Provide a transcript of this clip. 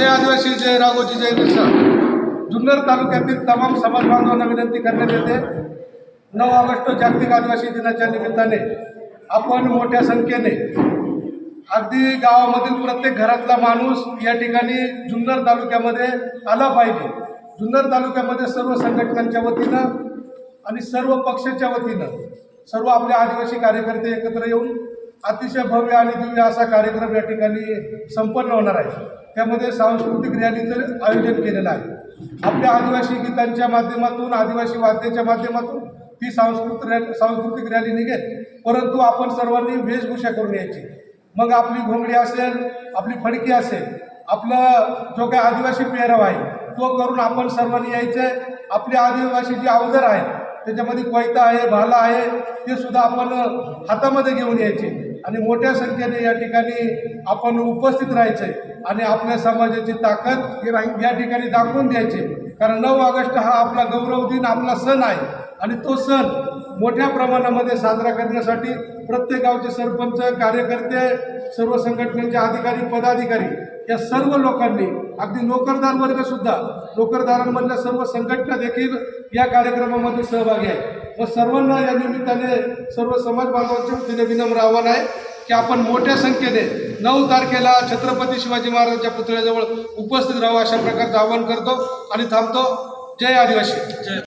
जय आदिवासी जय राघोजी जय बिरसा जुन्नर तालुक्यातील तमाम समाज बांधवांना विनंती करण्यात येते. नऊ ऑगस्ट जागतिक आदिवासी दिनाच्या निमित्ताने आपण मोठ्या संख्येने अगदी गावामधील प्रत्येक घरातला माणूस या ठिकाणी जुन्नर तालुक्यामध्ये आला पाहिजे. जुन्नर तालुक्यामध्ये सर्व संघटनांच्या वतीनं आणि सर्व पक्षाच्या वतीनं सर्व आपले आदिवासी कार्यकर्ते एकत्र येऊन अतिशय भव्य आणि दिव्य असा कार्यक्रम या ठिकाणी संपन्न होणार आहे. त्यामध्ये सांस्कृतिक रॅलीचं आयोजन केलेलं आहे. आपल्या आदिवासी गीतांच्या माध्यमातून आदिवासी वाद्याच्या माध्यमातून ती सांस्कृतिक रॅली सांस्कृतिक रॅली निघेल. परंतु आपण सर्वांनी वेशभूषा करून यायची. मग आपली घोंगडी असेल आपली फडकी असेल आपलं जो काही आदिवासी पेहराव आहे तो करून आपण सर्वांनी यायचं आपले आदिवासी जे अवजार आहेत त्याच्यामध्ये कोयता आहे भाला आहे ते सुद्धा आपण हातामध्ये घेऊन यायचे. आणि मोठ्या संख्येने या ठिकाणी आपण उपस्थित राहायचे आणि आपल्या समाजाची ताकद या ठिकाणी दाखवून द्यायचे. कारण नऊ ऑगस्ट हा आपला गौरव दिन आपला सण आहे. आणि तो सण मोठ्या प्रमाणामध्ये साजरा करण्यासाठी प्रत्येक गावचे सरपंच कार्यकर्ते सर्व संघटनेचे अधिकारी पदाधिकारी या सर्व लोकांनी अगदी नोकरदार वर्ग सुद्धा नोकरदारांमधल्या सर्व संघटना देखील या कार्यक्रमामध्ये सहभागी आहे व सर्वांना या निमित्ताने सर्व समाज बांधवांच्या वतीने विनम्र आव्हान आहे की आपण मोठ्या संख्येने नऊ तारखेला छत्रपती शिवाजी महाराजांच्या पुतळ्याजवळ उपस्थित राहू अशा प्रकारचं आवाहन करतो आणि थांबतो. जय आदिवासी. जय